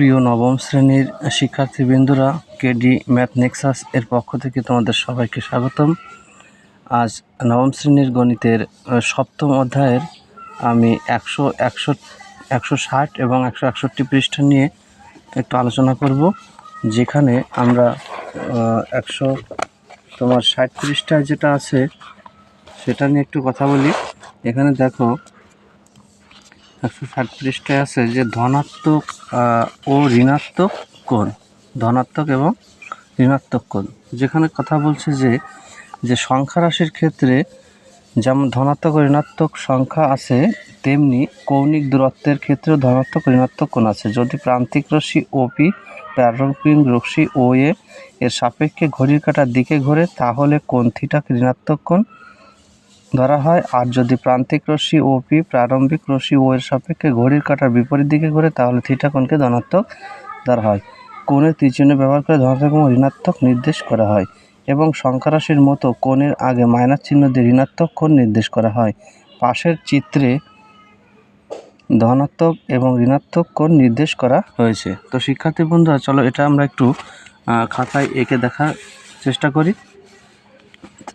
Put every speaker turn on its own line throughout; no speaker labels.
প্রিয় নবম শ্রেণির শিক্ষার্থীবৃন্দরা, কেডি ম্যাথ নেক্সাস এর পক্ষ থেকে তোমাদের সবাইকে স্বাগতম। আজ নবম শ্রেণির গণিতের সপ্তম অধ্যায়ের আমি একশো একশো একশো ষাট এবং একশো একষট্টি পৃষ্ঠা নিয়ে একটু আলোচনা করব, যেখানে আমরা একশো তোমার ষাট পৃষ্ঠায় যেটা আছে সেটা নিয়ে একটু কথা বলি। এখানে দেখো একশো ষাট পৃষ্ঠায় আছে যে ধনাত্মক ও ঋণাত্মক কোণ। ধনাত্মক এবং ঋণাত্মক কোণ। যেখানে কথা বলছে যে যে সংখ্যা রাশির ক্ষেত্রে যেমন ধনাত্মক ও ঋণাত্মক সংখ্যা আছে, তেমনি কৌণিক দূরত্বের ক্ষেত্রেও ধনাত্মক ঋণাত্মক কোণ আছে। যদি প্রান্তিক রশ্মি ওপি প্রারম্ভিক রশ্মি ও এর সাপেক্ষে ঘড়ির কাটার দিকে ঘোরে, তাহলে কোণ থিটাকে ঋণাত্মক কোণ ধরা হয়। আর যদি প্রান্তিক রশ্মি ও পি প্রারম্ভিক রশ্মি ও এর সাপেক্ষে ঘড়ির কাঁটার বিপরীত দিকে ঘুরে, তাহলে থিটা কোণকে ধনাত্মক ধরা হয়। কোণের তীরচিহ্ন ব্যবহার করে ধনাত্মক এবং ঋণাত্মক নির্দেশ করা হয় এবং সংখ্যা রাশির মতো কোণের আগে মাইনাস চিহ্ন দিয়ে ঋণাত্মক কোণ নির্দেশ করা হয়। পাশের চিত্রে ধনাত্মক এবং ঋণাত্মক কোণ নির্দেশ করা হয়েছে। তো শিক্ষার্থী বন্ধুরা, চলো এটা আমরা একটু খাতায় এঁকে দেখার চেষ্টা করি।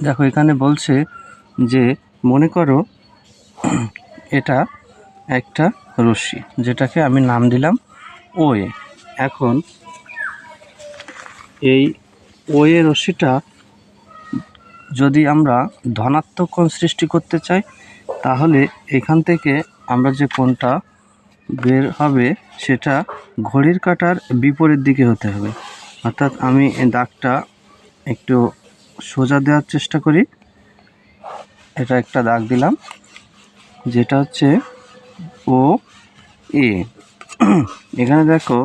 দেখো, এখানে বলছে যে মনে করো এটা একটা রশ্মি, যেটাকে আমি নাম দিলাম ওয়ে এখন এই ওয়ে রশ্মিটা যদি আমরা ধনাত্মক কোণ সৃষ্টি করতে চাই, তাহলে এখান থেকে আমরা যে কোণটা বের হবে, সেটা ঘড়ির কাঁটার বিপরীত দিকে হতে হবে। অর্থাৎ আমি দাগটা একটু সোজা দেওয়ার চেষ্টা করি। এটা একটা দাগ দিলাম, যেটা হচ্ছে ও এ এখানে দেখো,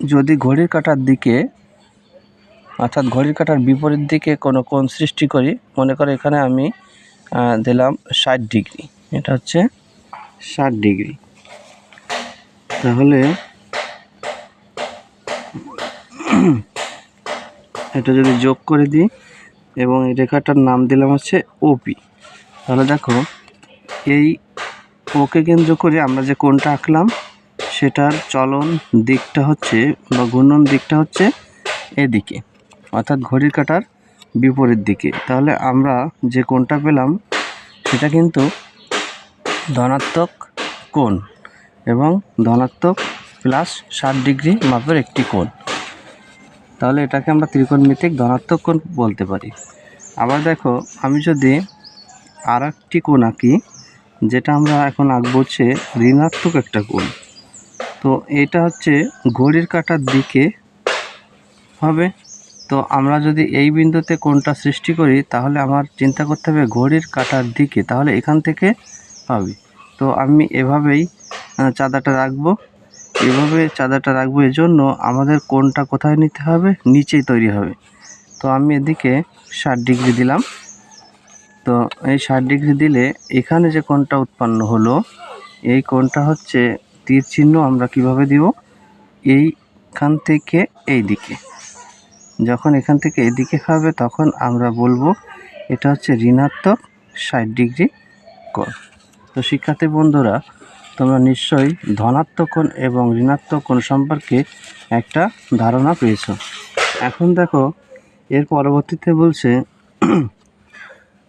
যদি ঘড়ির কাটার দিকে, অর্থাৎ ঘড়ির কাটার বিপরীত দিকে কোনো কোণ সৃষ্টি করি, মনে করো এখানে আমি দিলাম ষাট ডিগ্রি, এটা হচ্ছে ষাট ডিগ্রি। তাহলে এটা যদি যোগ করে দিই এবং এই রেখাটার নাম দিলাম হচ্ছে ওপি তাহলে দেখো, এই ওকে কেন্দ্র করে আমরা যে কোনটা আঁকলাম, সেটার চলন দিকটা হচ্ছে বা ঘূর্ণন দিকটা হচ্ছে এদিকে, অর্থাৎ ঘড়ির কাঁটার বিপরীত দিকে। তাহলে আমরা যে কোণটা পেলাম, সেটা কিন্তু ধনাত্মক কোণ এবং ধনাত্মক প্লাস ষাট ডিগ্রি মাপের একটি কোণ। তাহলে এটাকে আমরা ত্রিকোণমিতিক ধনাত্মক কোণ বলতে পারি। আবার দেখো, আমি যদি আর একটি কোণ আঁকি, যেটা আমরা এখন আঁকবো হচ্ছে ঋণাত্মক একটা কোণ। তো এটা হচ্ছে ঘড়ির কাঁটার দিকে হবে। তো আমরা যদি এই বিন্দুতে কোনটা সৃষ্টি করি, তাহলে আমার চিন্তা করতে হবে ঘড়ির কাঁটার দিকে, তাহলে এখান থেকে হবে তো আমি এভাবেই চাঁদাটা রাখব। এভাবে চাঁদাটা রাখব এজন্য আমাদের কোনটা কোথায় নিতে হবে? নিচেই তৈরি হবে। তো আমি এদিকে ষাট ডিগ্রি দিলাম। তো এই ষাট ডিগ্রি দিলে এখানে যে কোণটা উৎপন্ন হলো, এই কোণটা হচ্ছে তীর চিহ্ন আমরা কীভাবে দিব? এইখান থেকে এই দিকে যখন এখান থেকে এদিকে হবে, তখন আমরা বলব এটা হচ্ছে ঋণাত্মক ষাট ডিগ্রি কোণ। তো শিক্ষার্থী বন্ধুরা তোমরা নিশ্চয়ই ধনাত্মক কোণ এবং ঋণাত্মক কোণ সম্পর্কে একটা ধারণা পেয়েছ। এখন দেখো, এর পরবর্তীতে বলছে,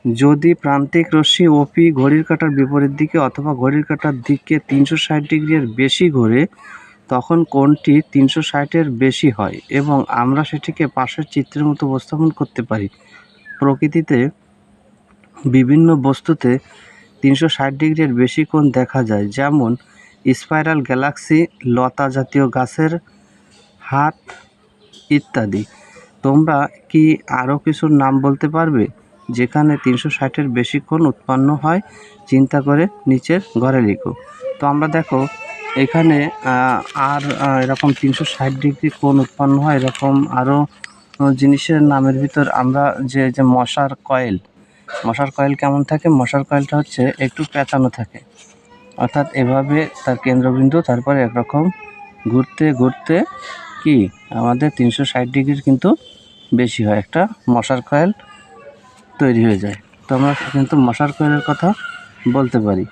যদি প্রান্তিক রশ্মি ওপি ঘড়ির কাঁটার বিপরীত দিকে অথবা ঘড়ির কাঁটার দিকে তিনশো ষাট ডিগ্রির বেশি ঘোরে, তখন কোণটি তিনশো ষাটের বেশি হয় এবং আমরা সেটিকে পাশের চিত্রের মতো উপস্থাপন করতে পারি। প্রকৃতিতে বিভিন্ন বস্তুতে তিনশো ষাট ডিগ্রির বেশি কোণ দেখা যায়, যেমন স্পাইরাল গ্যালাক্সি, লতা জাতীয় গাছের হাত ইত্যাদি। তোমরা কি আরও কিছুর নাম বলতে পারবে? যেখানে তিনশো ষাটের বেশি কোণ উৎপন্ন হয়, চিন্তা করে নিচের ঘরে লিখো। তো আমরা দেখো, এখানে আর এরকম তিনশো ষাট ডিগ্রি কোণ উৎপন্ন হয়, এরকম আরও জিনিসের নামের ভিতর আমরা যে যে মশার কয়েল মশার কয়েল কেমন থাকে? মশার কয়েলটা হচ্ছে একটু পেঁচানো থাকে। অর্থাৎ এভাবে তার কেন্দ্রবিন্দু, তারপরে একরকম ঘুরতে ঘুরতে কি? আমাদের তিনশো ষাট ডিগ্রির কিন্তু বেশি হয়। একটা মশার কয়েল তৈরি হয়ে যায়। তো আমরা কিন্তু মশার কয়েলের কথা বলতে পারি।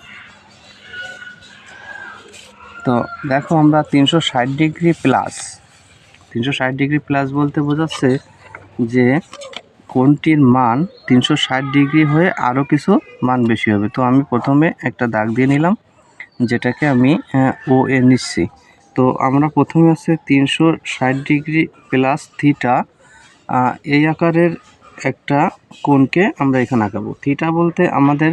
তো দেখো আমরা তিনশো ষাট ডিগ্রি প্লাস, তিনশো ষাট ডিগ্রি প্লাস বলতে বোঝাচ্ছে যে কোনটির মান তিনশো ষাট ডিগ্রি হয়ে আরও কিছু মান বেশি হবে? তো আমি প্রথমে একটা দাগ দিয়ে নিলাম, যেটাকে আমি ও এ নিচ্ছি। তো আমরা প্রথমে আছে তিনশো ষাট ডিগ্রি প্লাস থিটা এই আকারের একটা কোণকে আমরা এখানে আঁকাবো। থিটা বলতে আমাদের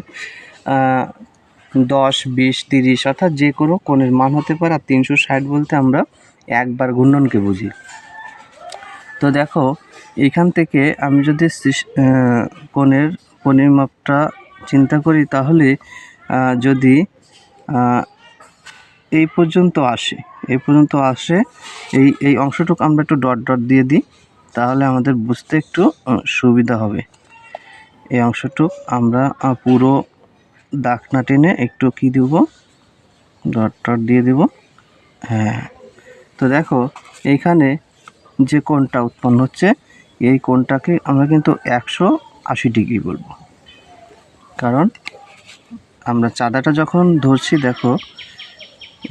দশ, বিশ, তিরিশ, অর্থাৎ যে কোনো কোণের মান হতে পারে, আর তিনশো ষাট বলতে আমরা একবার ঘূর্ণনকে বুঝি। তো দেখো এখান থেকে আমি যদি কোণের কোণের মাপটা চিন্তা করি তাহলে যদি এই পর্যন্ত আসে, এই পর্যন্ত আসে, এই এই অংশটুকু আমরা একটু ডট ডট দিয়ে দিই, তাহলে আমাদের বুঝতে একটু সুবিধা হবে। এই অংশটুক আমরা পুরো দাগ না টেনে একটু কী দেব? ডট ডট দিয়ে দেব। হ্যাঁ। তো দেখো এইখানে যে কোণটা উৎপন্ন হচ্ছে এই কোণটাকে আমরা কিন্তু একশো আশি ডিগ্রি বলব। কারণ আমরা চাঁদাটা যখন ধরছি, দেখো,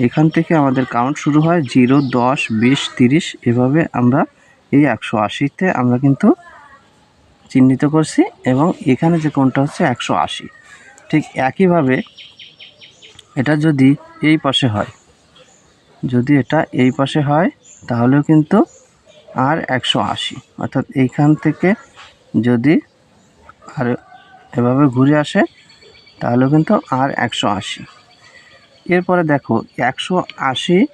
এখান থেকে আমাদের কাউন্ট শুরু হয় জিরো, দশ, বিশ, তিরিশ। এভাবে আমরা এই একশো আশিতে আমরা কিন্তু চিহ্নিত করছি এবং এখানে যে কোণটা হচ্ছে একশো আশি। ঠিক একইভাবে এটা যদি এই পাশে হয়, যদি এটা এই পাশে হয়, তাহলেও কিন্তু আর একশো আশি। অর্থাৎ এইখান থেকে যদি আর এভাবে ঘুরে আসে, তাহলেও কিন্তু আর একশো আশি। এরপরে দেখো, একশো আশি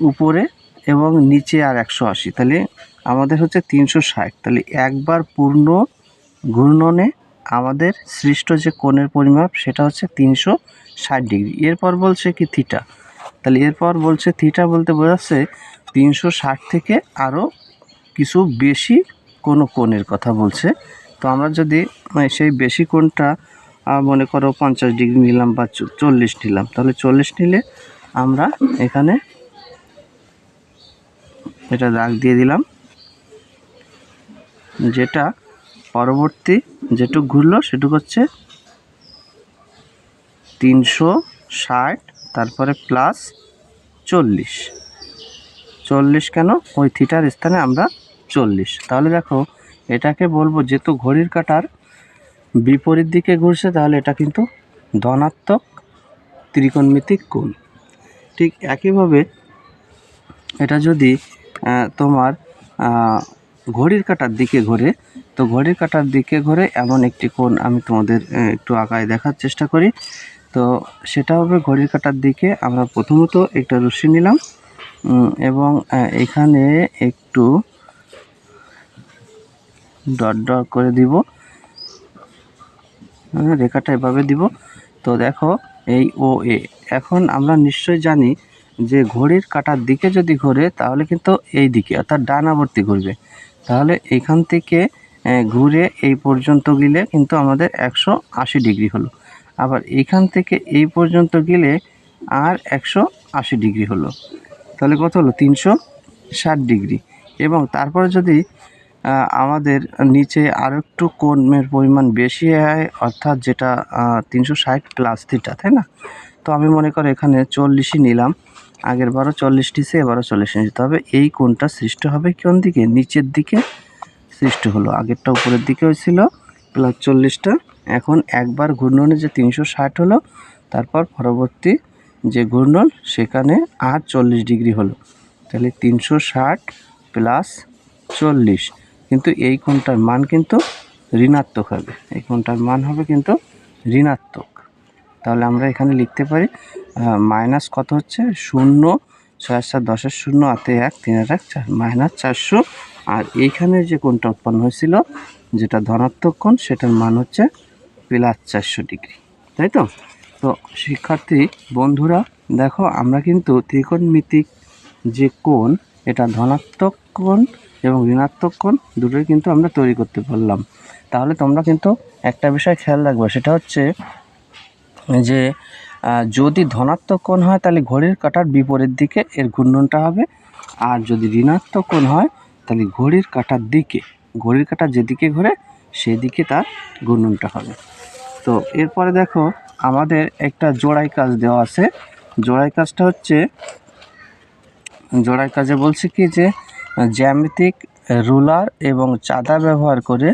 উপরে এবং নিচে আর একশো আশি। তাহলে আমাদের হচ্ছে তিনশো ষাট। তাহলে একবার পূর্ণ ঘূর্ণনে আমাদের সৃষ্ট যে কোণের পরিমাপ, সেটা হচ্ছে তিনশো ষাট ডিগ্রি। এরপর বলছে কি থিটা তাহলে এরপর বলছে থিটা বলতে বোঝাচ্ছে তিনশো ষাট থেকে আরও কিছু বেশি কোনো কোণের কথা বলছে। তো আমরা যদি মানে সেই বেশি কোণটা মনে করো পঞ্চাশ ডিগ্রি নিলাম বা চল্লিশ নিলাম, তাহলে চল্লিশ নিলে আমরা এখানে এটা দাগ দিয়ে দিলাম, যেটা পরবর্তী যেটুক ঘুরলো সেটুক হচ্ছে তিনশো ষাট, তারপরে প্লাস চল্লিশ। চল্লিশ কেন? ওই থিটার স্থানে আমরা চল্লিশ। তাহলে দেখো, এটাকে বলব যেহেতু ঘড়ির কাটার বিপরীত দিকে ঘুরছে, তাহলে এটা কিন্তু ধনাত্মক ত্রিকোণমিতিক কোণ। ঠিক একইভাবে এটা যদি তোমার ঘড়ির কাটার দিকে ঘোরে, তো ঘড়ির কাটার দিকে ঘোরে এমন একটি কোণ আমি তোমাদের একটু আঁকায় দেখার চেষ্টা করি। তো সেটা হবে ঘড়ির কাটার দিকে। আমরা প্রথমত একটা রশ্মি নিলাম। এবং এখানে একটু ডট ডট করে দিব। হ্যাঁ, রেখাটা এভাবে দিব। তো দেখো এই ও এ। এখন আমরা নিশ্চয় জানি যে ঘড়ির কাটার দিকে যদি ঘোরে তাহলে কিন্তু এই দিকে অর্থাৎ ডানাবর্তী ঘুরবে। তাহলে এখান থেকে ঘুরে এই পর্যন্ত গেলে কিন্তু আমাদের একশো আশি ডিগ্রি হলো। আবার এখান থেকে এই পর্যন্ত গেলে আর একশো আশি ডিগ্রি হলো। তাহলে কত হলো? তিনশো ষাট ডিগ্রি। এবং তারপরে যদি আমাদের নিচে আরও একটু কোণের পরিমাণ বেশি হয়, অর্থাৎ যেটা তিনশো ষাট প্লাস থিটা তাই না? তো আমি মনে করি এখানে চল্লিশই নিলাম। আগের বারো চল্লিশ নিছে, এবারও চল্লিশ নিয়েছি। তবে এই কোণটা সৃষ্টি হবে কোন দিকে? নিচের দিকে সৃষ্টি হলো। আগেরটা উপরের দিকে হয়েছিল প্লাস চল্লিশটা। এখন একবার ঘূর্ণনে যে তিনশো ষাট হলো, তারপর পরবর্তী যে ঘূর্ণন সেখানে আর চল্লিশ ডিগ্রি হলো। তাহলে তিনশো ষাট প্লাস চল্লিশ। কিন্তু এই কোণটার মান কিন্তু ঋণাত্মক হবে। এই কোণটার মান হবে কিন্তু ঋণাত্মক। তাহলে আমরা এখানে লিখতে পারি মাইনাস কত হচ্ছে? শূন্য, ছয় সাত দশের শূন্য আতে এক, তিন এক, চার মাইনাস চারশো। আর এইখানে যে কোণটা উৎপন্ন হয়েছিল, যেটা ধনাত্মক কোণ, সেটার মান হচ্ছে প্লাস চারশো ডিগ্রি। তাই তো? তো শিক্ষার্থী, বন্ধুরা, দেখো, আমরা কিন্তু ত্রিকোণমিতিক যে কোণ, এটা ধনাত্মক কোণ এবং ঋণাত্মক কোণ, দুটোই কিন্তু আমরা তৈরি করতে পারলাম। তাহলে তোমরা কিন্তু একটা বিষয় খেয়াল রাখবে, সেটা হচ্ছে যে যদি ধনাত্মক কোণ হয়, তাহলে ঘড়ির কাঁটার বিপরীত দিকে এর ঘূর্ণনটা হবে, আর যদি ঋণাত্মক কোণ হয়, তাহলে ঘড়ির কাঁটার দিকে, ঘড়ির কাঁটা যেদিকে ঘোরে, সেদিকে তার ঘূর্ণনটা হবে। তো এরপরে দেখো আমাদের একটা জোড়াই কাজ দেওয়া আছে। জোড়াই কাজটা হচ্ছে, জোড়াই কাজে বলছে কি যে, জ্যামিতিক রুলার এবং চাঁদা ব্যবহার করে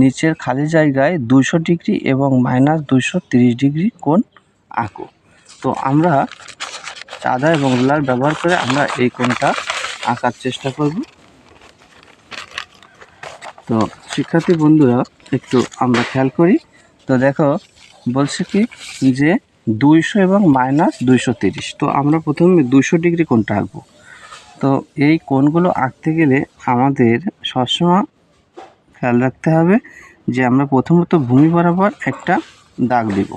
নিচের খালি জায়গায় দুশো ডিগ্রি এবং মাইনাস দুশো তিরিশ ডিগ্রি কোণ আঁকো। তো আমরা চাঁদা এবং রুলার ব্যবহার করে আমরা এই কোণটা আঁকার চেষ্টা করব। তো শিক্ষার্থী বন্ধুরা, একটু আমরা খেয়াল করি। তো দেখো বলছে কি? যে দুইশো এবং মাইনাস দুইশো তিরিশ। তো আমরা প্রথমে দুশো ডিগ্রি কোনটা আঁকবো। তো এই কোণগুলো আঁকতে গেলে আমাদের সবসময় খেয়াল রাখতে হবে যে আমরা প্রথমত ভূমি বরাবর একটা দাগ দিব।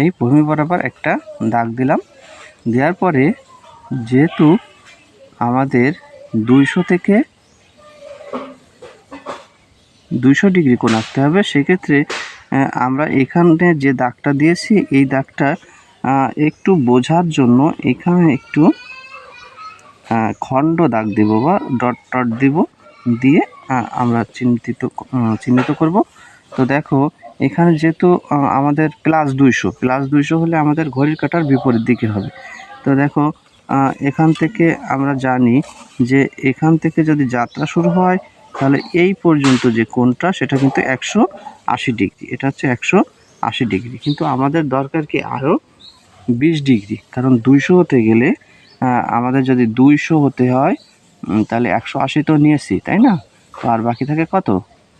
এই ভূমি বরাবর একটা দাগ দিলাম। দেওয়ার পরে যেহেতু আমাদের দুইশো থেকে দুইশো ডিগ্রি কোণ আঁকতে হবে, সেক্ষেত্রে আমরা এখানে যে দাগটা দিয়েছি, এই দাগটা একটু বোঝার জন্য এখানে একটু খণ্ড দাগ দিব বা ডট ডট দিব দিয়ে আমরা চিহ্নিত চিহ্নিত করব। তো দেখো, এখানে যেহেতু আমাদের প্লাস দুইশো প্লাস দুইশো হলে আমাদের ঘড়ির কাটার বিপরীত দিকে হবে। তো দেখো এখান থেকে আমরা জানি যে এখান থেকে যদি যাত্রা শুরু হয় তাহলে এই পর্যন্ত যে কোণটা, সেটা কিন্তু একশো আশি ডিগ্রি। এটা হচ্ছে একশো আশি ডিগ্রি। কিন্তু আমাদের দরকার কি আরও বিশ ডিগ্রি? কারণ দুইশো হতে গেলে আমাদের যদি দুইশো হতে হয় তাহলে একশো আশি তো নিয়েছি, তাই না? তো আর বাকি থাকে কত?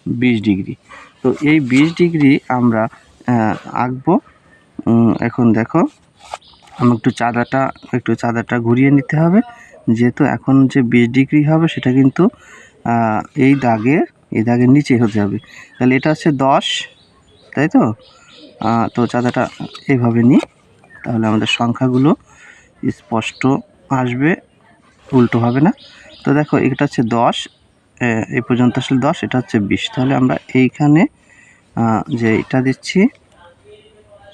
বিশ ডিগ্রি। তো এই বিশ ডিগ্রি আমরা আঁকবো। এখন দেখো আমি একটু চাঁদাটা একটু চাঁদাটা ঘুরিয়ে নিতে হবে। যেহেতু এখন যে বিশ ডিগ্রি হবে, সেটা কিন্তু এই দাগের এই দাগের নিচে হতে হবে। তাহলে এটা হচ্ছে দশ, তাই তো? তো চাঁদাটা এইভাবে নিই। তাহলে আমাদের সংখ্যাগুলো স্পষ্ট আসবে, উল্টো হবে না। তো দেখো, এটা হচ্ছে দশ এই পর্যন্ত আসলে দশ, এটা হচ্ছে বিশ। তাহলে আমরা এইখানে যে এটা দিচ্ছি,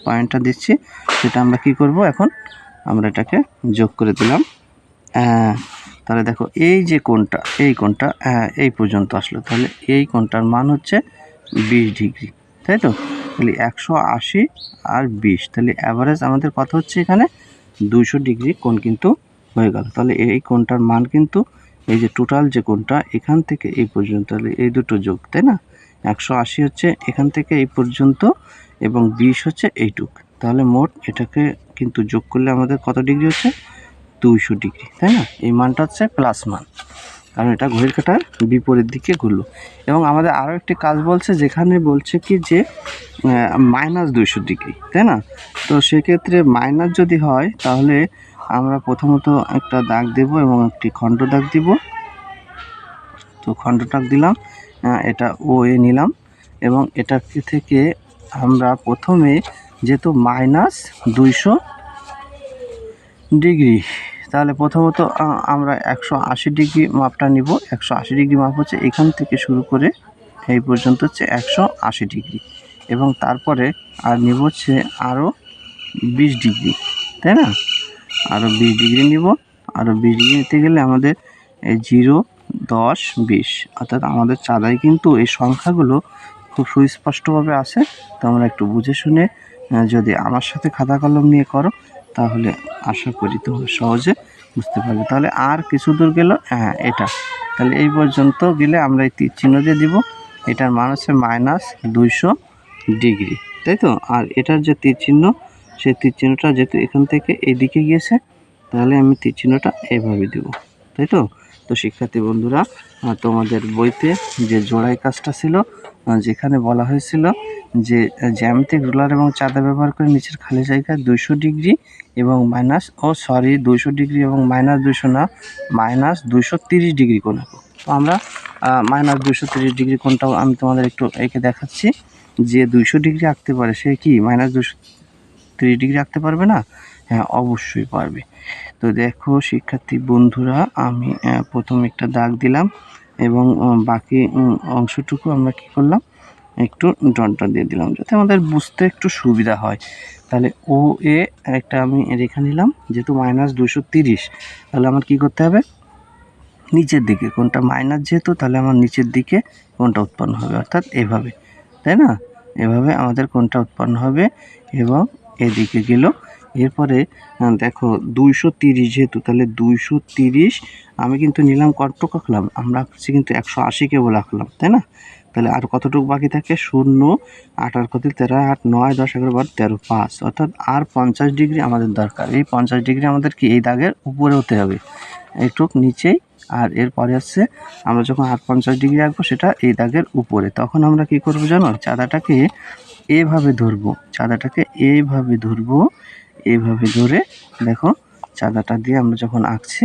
পয়েন্টটা দিচ্ছি, সেটা আমরা কি করব এখন? আমরা এটাকে যোগ করে দিলাম। তাহলে দেখো এই যে কোণটা এই কোণটা আহ, এই পর্যন্ত আসলো। তাহলে এই কোণটার মান হচ্ছে বিশ ডিগ্রি তাই তো? তাহলে একশো আশি আর বিশ তাহলে অ্যাভারেজ আমাদের কত হচ্ছে এখানে? দুশো ডিগ্রি কোণ কিন্তু হয়ে গেল। তাহলে এই কোণটার মান কিন্তু এই যে টোটাল যে কোণটা এখান থেকে এই পর্যন্ত তাহলে এই দুটো যোগ তাই না? একশো আশি হচ্ছে এখান থেকে এই পর্যন্ত এবং বিশ হচ্ছে এইটুক। তাহলে মোট এটাকে কিন্তু যোগ করলে আমাদের কত ডিগ্রি হচ্ছে? দুইশো ডিগ্রি, তাই না? এই মানটা হচ্ছে প্লাস মান। কারণ এটা ঘড়ির কাটার বিপরীত দিকে ঘুরলো। এবং আমাদের আরও একটি কাজ বলছে, যেখানে বলছে কি যে মাইনাস দুইশো ডিগ্রি, তাই না? তো সেক্ষেত্রে মাইনাস যদি হয়, তাহলে আমরা প্রথমত একটা দাগ দেব এবং একটি খণ্ড দাগ দিব। তো খণ্ড দাগ দিলাম এটা ও এ নিলাম। এবং এটা থেকে আমরা প্রথমে যেহেতু মাইনাস দুইশো ডিগ্রি। তাহলে প্রথমত আমরা একশো আশি ডিগ্রি মাপটা নিব। একশো আশি ডিগ্রি মাপ হচ্ছে এখান থেকে শুরু করে এই পর্যন্ত হচ্ছে একশো আশি ডিগ্রি। এবং তারপরে আর নিব হচ্ছে আরও বিশ ডিগ্রি, তাই না? আরও বিশ ডিগ্রি নিব। আরও বিশ ডিগ্রি নিতে গেলে আমাদের এই জিরো, দশ, বিশ, অর্থাৎ আমাদের চাঁদায় কিন্তু এই সংখ্যাগুলো খুব সুস্পষ্টভাবে আসে তো আমরা একটু বুঝে শুনে যদি আমার সাথে খাতা কলম নিয়ে করো তাহলে আশা করি তোমরা সহজে বুঝতে পারবে। তাহলে আর কিছু দূর গেল? হ্যাঁ এটা। তাহলে এই পর্যন্ত গেলে আমরা এই চিহ্ন দিয়ে দিব। এটার মান হচ্ছে মাইনাস দুইশো ডিগ্রি। তাই তো? আর এটার যে তীর চিহ্ন সেই তীর চিহ্নটা যেহেতু এখান থেকে এদিকে গিয়েছে, তাহলে আমি তীর চিহ্নটা এইভাবে দেব। তাই তো? তো শিক্ষার্থী বন্ধুরা তোমাদের বইতে যে জোড়াই কাজটা ছিল যেখানে বলা হয়েছিল যে জ্যামিতিক রুলার এবং চাঁদা ব্যবহার করে নিচের খালি জায়গায় দুইশো ডিগ্রি এবং মাইনাস ও সরি দুইশো ডিগ্রি এবং মাইনাস দুইশো না মাইনাস দুইশো তিরিশ ডিগ্রি আঁকো তো আমরা মাইনাস দুইশো তিরিশ ডিগ্রি কোণটাও আমি তোমাদের একটু এঁকে দেখাচ্ছি। যে দুইশো ডিগ্রি আঁকতে পারে সে কি? মাইনাস দুশো তিরিশ ডিগ্রি আঁকতে পারবে না? হ্যাঁ অবশ্যই পারবে। তো দেখো শিক্ষার্থী বন্ধুরা, আমি প্রথম একটা দাগ দিলাম এবং বাকি অংশটুকু আমরা কি করলাম? একটু ডটটা দিয়ে দিলাম যাতে আমাদের বুঝতে একটু সুবিধা হয়। তাহলে ও এ একটা আমি রেখা নিলাম, যেহেতু মাইনাস দুশো তিরিশ, তাহলে আমার কি করতে হবে? নিচের দিকে, কোনটা মাইনাস যেহেতু, তাহলে আমার নিচের দিকে কোনটা উৎপন্ন হবে? অর্থাৎ এভাবে, তাই না? এভাবে আমাদের কোনটা উৎপন্ন হবে? এবং এদিকে গেল। এরপরে দেখো দুইশো তিরিশ যেহেতু, তাহলে দুইশো তিরিশ, আমি কিন্তু নিলাম কতটুকু আঁকলাম আমরা কিন্তু একশো আশি কেবল আঁকলাম তাই না? তাহলে আর কতটুকু বাকি থাকে? শূন্য আট আর কত তেরো, আট, নয়, দশ, এগারো, বারো, তেরো, পাঁচ। অর্থাৎ আর পঞ্চাশ ডিগ্রি আমাদের দরকার। এই পঞ্চাশ ডিগ্রি আমাদের কি? এই দাগের উপরে হতে হবে। একটু নিচেই, আর এরপরে হচ্ছে আমরা যখন আট পঞ্চাশ ডিগ্রি আঁকবো, সেটা এই দাগের উপরে। তখন আমরা কি করব জানো? চাঁদাটাকে এভাবে ধরবো। চাঁদাটাকে এইভাবে ধরবো এইভাবে ধরে দেখো, চাঁদাটা দিয়ে আমরা যখন আঁকছি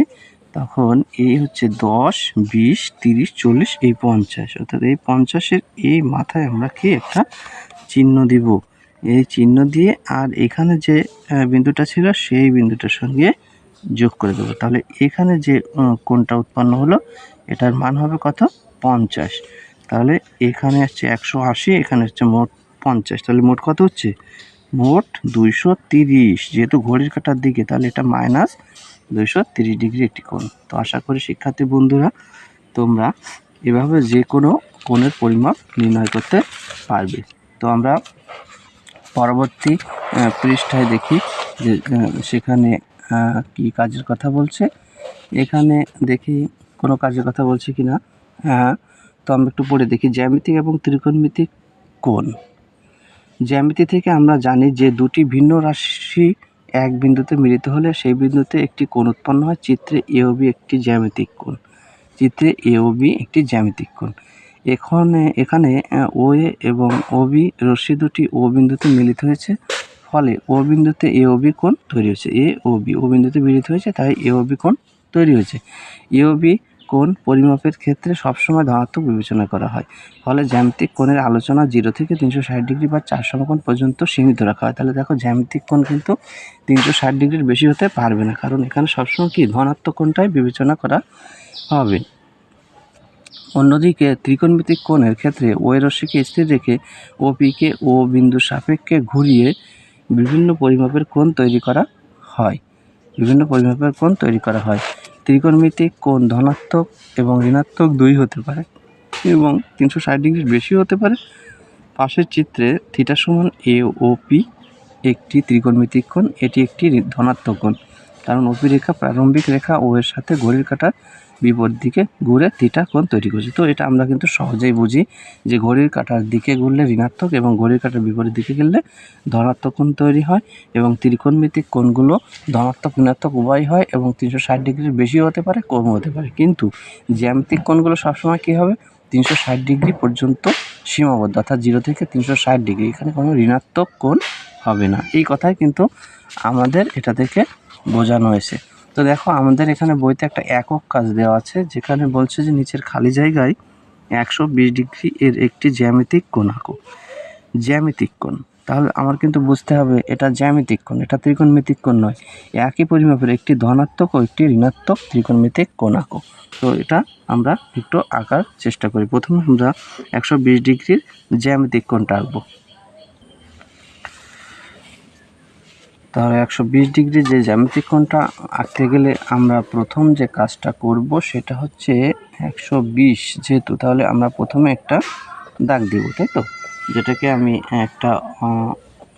তখন এই হচ্ছে দশ, বিশ, তিরিশ, চল্লিশ, এই পঞ্চাশ। অর্থাৎ এই পঞ্চাশের এই মাথায় আমরা কি একটা চিহ্ন দিব। এই চিহ্ন দিয়ে আর এখানে যে বিন্দুটা ছিল সেই বিন্দুটার সঙ্গে যোগ করে দেবো। তাহলে এখানে যে কোনটা উৎপন্ন হলো, এটার মান হবে কত? পঞ্চাশ। তাহলে এখানে হচ্ছে একশো আশি, এখানে হচ্ছে মোট পঞ্চাশ। তাহলে মোট কত হচ্ছে? মোট দুইশো তিরিশ। যেহেতু ঘড়ির কাটার দিকে, তাহলে এটা মাইনাস দুইশো তিরিশ ডিগ্রি একটি কোণ। তো আশা করি শিক্ষার্থী বন্ধুরা, তোমরা এভাবে যে কোনো কোণের পরিমাপ নির্ণয় করতে পারবে। তো আমরা পরবর্তী পৃষ্ঠায় দেখি যে সেখানে কি কাজের কথা বলছে। এখানে দেখি কোনো কাজের কথা বলছে কি না হ্যাঁ তো আমরা একটু পড়ে দেখি। জ্যামিতিক এবং ত্রিকোণমিতিক কোণ। জ্যামিতি থেকে আমরা জানি যে দুটি ভিন্ন রাশি এক বিন্দুতে মিলিত হলে সেই বিন্দুতে একটি কোণ উৎপন্ন হয়, চিত্রে এ ও বি একটি জ্যামিতিক কোণ। চিত্রে এ ও বি একটি জ্যামিতিক কোণ। এখানে এখানে ও এ এবং ও বি রশ্মি দুটি ও বিন্দুতে মিলিত হয়েছে, ফলে ও বিন্দুতে এ বি কোণ তৈরি হয়েছে। এ ও বি ও বিন্দুতে মিলিত হয়েছে, তাই এ বি কোণ তৈরি হয়েছে। এ বি কোণ পরিমাপের ক্ষেত্রে সবসময় ধনাত্মক বিবেচনা করা হয়। ফলে জ্যামিতিক কোণের আলোচনা জিরো থেকে তিনশো ষাট ডিগ্রি বা চার সমকোণ পর্যন্ত সীমিত রাখা হয়। তাহলে দেখো জ্যামিতিক কোণ কিন্তু তিনশো ষাট ডিগ্রির বেশি হতে পারবে না। কারণ এখানে সবসময় কি? ধনাত্মক কোণটাই বিবেচনা করা হবে। অন্যদিকে ত্রিকোণমিতিক কোণের ক্ষেত্রে ওই রশ্মিকে স্থির রেখে ওপিকে ও বিন্দু সাপেক্ষে ঘুরিয়ে বিভিন্ন পরিমাপের কোণ তৈরি করা হয়। বিভিন্ন পরিমাপের কোণ তৈরি করা হয়। ত্রিকোণমিতিক কোণ ধনাত্মক এবং ঋণাত্মক দুই হতে পারে এবং তিনশো ষাট ডিগ্রির বেশি হতে পারে। পাশের চিত্রে থিটা সমান এ ও পি একটি ত্রিকোণমিতিক কোণ, এটি একটি ধনাত্মক কোণ। কারণ ওপি রেখা প্রারম্ভিক রেখা ও এর সাথে ঘড়ির কাঁটার বিপরীত দিকে ঘুরে থিটা কোণ তৈরি করছে। তো এটা আমরা কিন্তু সহজেই বুঝি যে ঘড়ির কাঁটার দিকে ঘুরলে ঋণাত্মক এবং ঘড়ির কাঁটার বিপরীত দিকে গেলে ধনাত্মক কোণ তৈরি হয় এবং ত্রিকোণমিতিক কোণগুলো ধনাত্মক, ঋণাত্মক উভয় হয় এবং তিনশো ষাট ডিগ্রির বেশিও হতে পারে, কমও হতে পারে। কিন্তু জ্যামিতিক কোণগুলো সবসময় কী হবে? তিনশো ষাট ডিগ্রি পর্যন্ত সীমাবদ্ধ, অর্থাৎ জিরো থেকে তিনশো ষাট ডিগ্রি। এখানে কোনো ঋণাত্মক কোণ হবে না। এই কথাই কিন্তু আমাদের এটা থেকে বোঝানো হয়েছে। তো দেখো, আমাদের এখানে বইতে একটা একক কাজ দেওয়া আছে, যেখানে বলছে যে নিচের খালি জায়গায় একশো বিশ ডিগ্রি এর একটি জ্যামিতিক কোণ আঁকো জ্যামিতিক কোণ। তাহলে আমার কিন্তু বুঝতে হবে, এটা জ্যামিতিক কোণ, এটা ত্রিকোণমিতিক কোণ নয়। একই পরিমাপের একটি ধনাত্মক ও একটি ঋণাত্মক ত্রিকোণমিতিক কোণ আঁকো তো এটা আমরা একটু আঁকার চেষ্টা করি। প্রথমে আমরা একশো বিশ ডিগ্রির জ্যামিতিক কোণটা আঁকবো। তাহলে একশো বিশ ডিগ্রি যে জ্যামিতিক কোণটা আঁকতে গেলে আমরা প্রথম যে কাজটা করব সেটা হচ্ছে একশো বিশ যেহেতু, তাহলে আমরা প্রথমে একটা দাগ দেবো, তাই তো? যেটাকে আমি একটা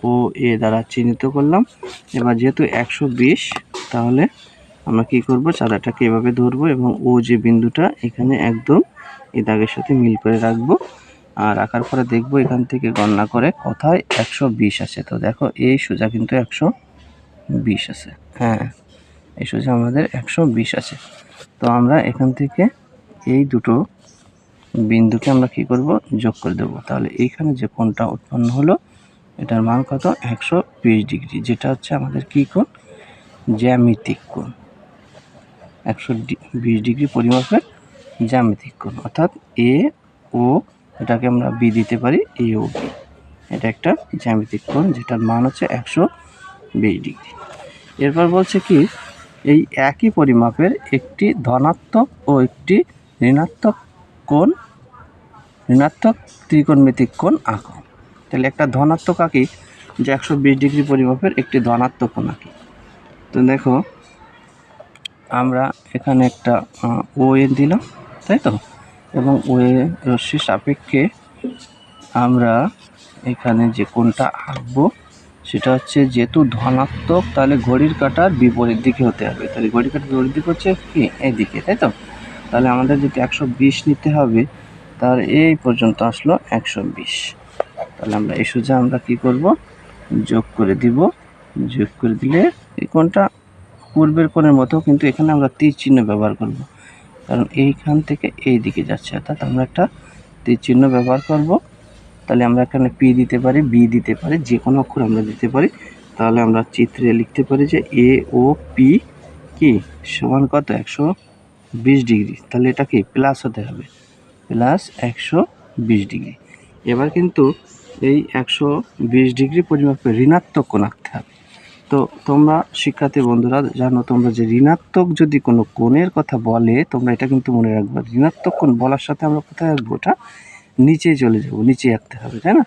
ও, এ দ্বারা চিহ্নিত করলাম। এবার যেহেতু একশো বিশ, তাহলে আমরা কি করব? চাঁদাটাকে এভাবে ধরবো এবং ও যে বিন্দুটা, এখানে একদম এই দাগের সাথে মিল করে রাখব। আর রাখার পরে দেখব এখান থেকে গণনা করে কোথায় একশো বিশ আছে। তো দেখো, এই সোজা কিন্তু একশো বিশ আছে। হ্যাঁ এই সোজা আমাদের একশো বিশ আছে। তো আমরা এখান থেকে এই দুটো বিন্দুকে আমরা কি করব? যোগ করে দেবো। তাহলে এইখানে যে কোণটা উৎপন্ন হলো, এটার মান কত? একশো বিশ ডিগ্রি, যেটা হচ্ছে আমাদের কি কোণ? জ্যামিতিক কোণ। একশো বিশ ডিগ্রি পরিমাপের জ্যামিতিক কোণ। অর্থাৎ এ, ও, এটাকে আমরা বি দিতে পারি, এ ও বি। এটা একটা জ্যামিতিক কোণ, যেটার মান হচ্ছে একশো বিশ ডিগ্রি। এরপর বলছে কি, এই একই পরিমাপের একটি ধনাত্মক ও একটি ঋণাত্মক কোণ, ঋণাত্মক ত্রিকোণমিতিক কোণ আঁকো। তাহলে একটা ধনাত্মক আঁকি যে একশো বিশ ডিগ্রি পরিমাপের একটি ধনাত্মক কোণ আঁকি। তো দেখো, আমরা এখানে একটা ও এ দিলাম, তাই তো? এবং ও এ রশ্মির সাপেক্ষে আমরা এখানে যে কোনটা আঁকবো সেটা হচ্ছে যেহেতু ধনাত্মক, তাহলে ঘড়ির কাঁটার বিপরীত দিকে হতে হবে। তাহলে ঘড়ির কাঁটার বিপরীত দিক হচ্ছে কি? এইদিকে তাই তো? তাহলে আমাদের যদি একশো বিশ নিতে হবে তার এই পর্যন্ত আসলো একশো বিশ। তাহলে আমরা এই সোজা আমরা কি করব? যোগ করে দিব। যোগ করে দিলে এই কোণটা পূর্বের কোণের মতো, কিন্তু এখানে আমরা তীর চিহ্ন ব্যবহার করব। কারণ এইখান থেকে এই দিকে যাচ্ছে, অর্থাৎ আমরা একটা তীর চিহ্ন ব্যবহার করব। তাহলে আমরা এখানে পি দিতে পারি বি দিতে পারি যে কোনো অক্ষর আমরা দিতে পারি। তাহলে আমরা চিত্রে লিখতে পারি যে এ ও পি কি? সমান কত? একশো বিশ ডিগ্রি। তাহলে এটা কি? প্লাস হতে হবে। প্লাস একশো বিশ ডিগ্রি। এবার কিন্তু এই একশো বিশ ডিগ্রি পরিমাপে ঋণাত্মক কোণ আঁকতে হবে। তো তোমরা শিক্ষার্থী বন্ধুরা, জানো তোমরা যে ঋণাত্মক যদি কোনো কোণের কথা বলে, তোমরা এটা কিন্তু মনে রাখবে। ঋণাত্মক কোণ বলার সাথে আমরা কোথায় রাখব ওটা? নিচেই চলে যাব নিচে আঁকতে হবে, তাই না?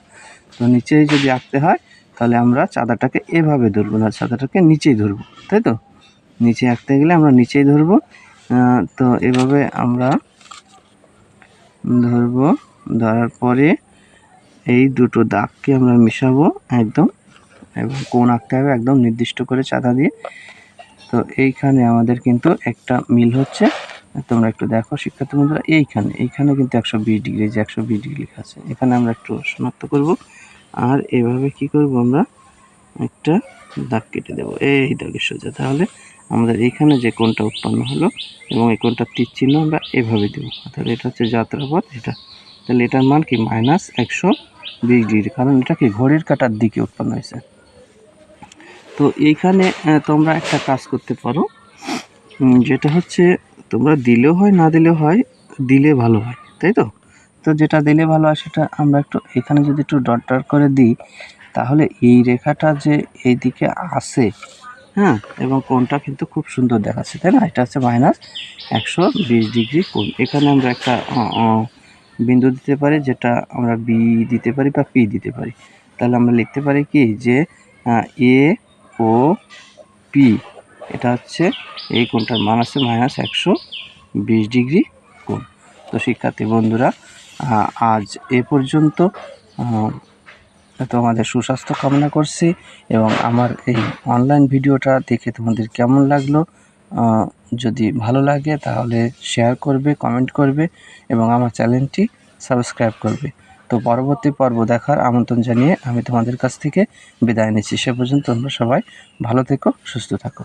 তো নিচেই যদি আঁকতে হয়, তাহলে আমরা চাঁদাটাকে এভাবে ধরবো না, চাঁদাটাকে নিচেই ধরবো, তাই তো? নিচে আঁকতে গেলে আমরা নিচেই ধরবো তো এভাবে আমরা ধরবো, ধরার পরে এই দুটো দাগকে আমরা মেশাবো একদম, এবং কোন আঁকতে হবে একদম নির্দিষ্ট করে চাঁদা দিয়ে। তো এইখানে আমাদের কিন্তু একটা মিল হচ্ছে তোমরা একটু দেখো, শিক্ষার্থী বন্ধুরা, এইখানে এইখানে কিন্তু একশো বিশ ডিগ্রি, যে একশো বিশ ডিগ্রি লেখা আছে। এখানে আমরা একটু শনাক্ত করব। আর এভাবে কি করব আমরা? একটা দাগ কেটে দেবো। এই দাগের সোজা। তাহলে আমাদের এইখানে যে কোনটা উৎপন্ন হলো এবং এই কোণটা তীর চিহ্ন আমরা এভাবে দেবো। তাহলে এটা হচ্ছে যাত্রাপথ, এটা। তাহলে এটার মান কি? মাইনাস একশো বিশ ডিগ্রি। কারণ এটা কি ঘড়ির কাটার দিকে উৎপন্ন হয়েছে। তো এইখানে তোমরা একটা কাজ করতে পারো। যেটা হচ্ছে তোমরা দিলেও হয়, না দিলেও হয়, দিলে ভালো হয়, তাই তো? তো যেটা দিলে ভালো হয় সেটা আমরা একটু এখানে যদি একটু ডট ডট করে দিই, তাহলে এই রেখাটা যে এইদিকে আসে হ্যাঁ এবং কোণটা কিন্তু খুব সুন্দর দেখাচ্ছে, তাই না? এটা হচ্ছে মাইনাস একশো বিশ ডিগ্রি কোণ। এখানে আমরা একটা বিন্দু দিতে পারি, যেটা আমরা বি দিতে পারি বা পি দিতে পারি। তাহলে আমরা লিখতে পারি কি? যে এ ও পি এটা হচ্ছে এই কোণটার মান আছে মাইনাস একশো বিশ ডিগ্রি কোণ। তো শিক্ষার্থী বন্ধুরা আজ এ পর্যন্ত তোমাদের সুস্বাস্থ্য কামনা করছি এবং আমার এই অনলাইন ভিডিওটা দেখে তোমাদের কেমন লাগল যদি ভালো লাগে তাহলে শেয়ার করবে কমেন্ট করবে এবং আমার চ্যানেলটি সাবস্ক্রাইব করবে। তো পরবর্তী পর্ব দেখার আমন্ত্রণ জানিয়ে আমি তোমাদের কাছ থেকে বিদায় নিচ্ছি। সে পর্যন্ত তোমরা সবাই ভালো থেকো, সুস্থ থাকো।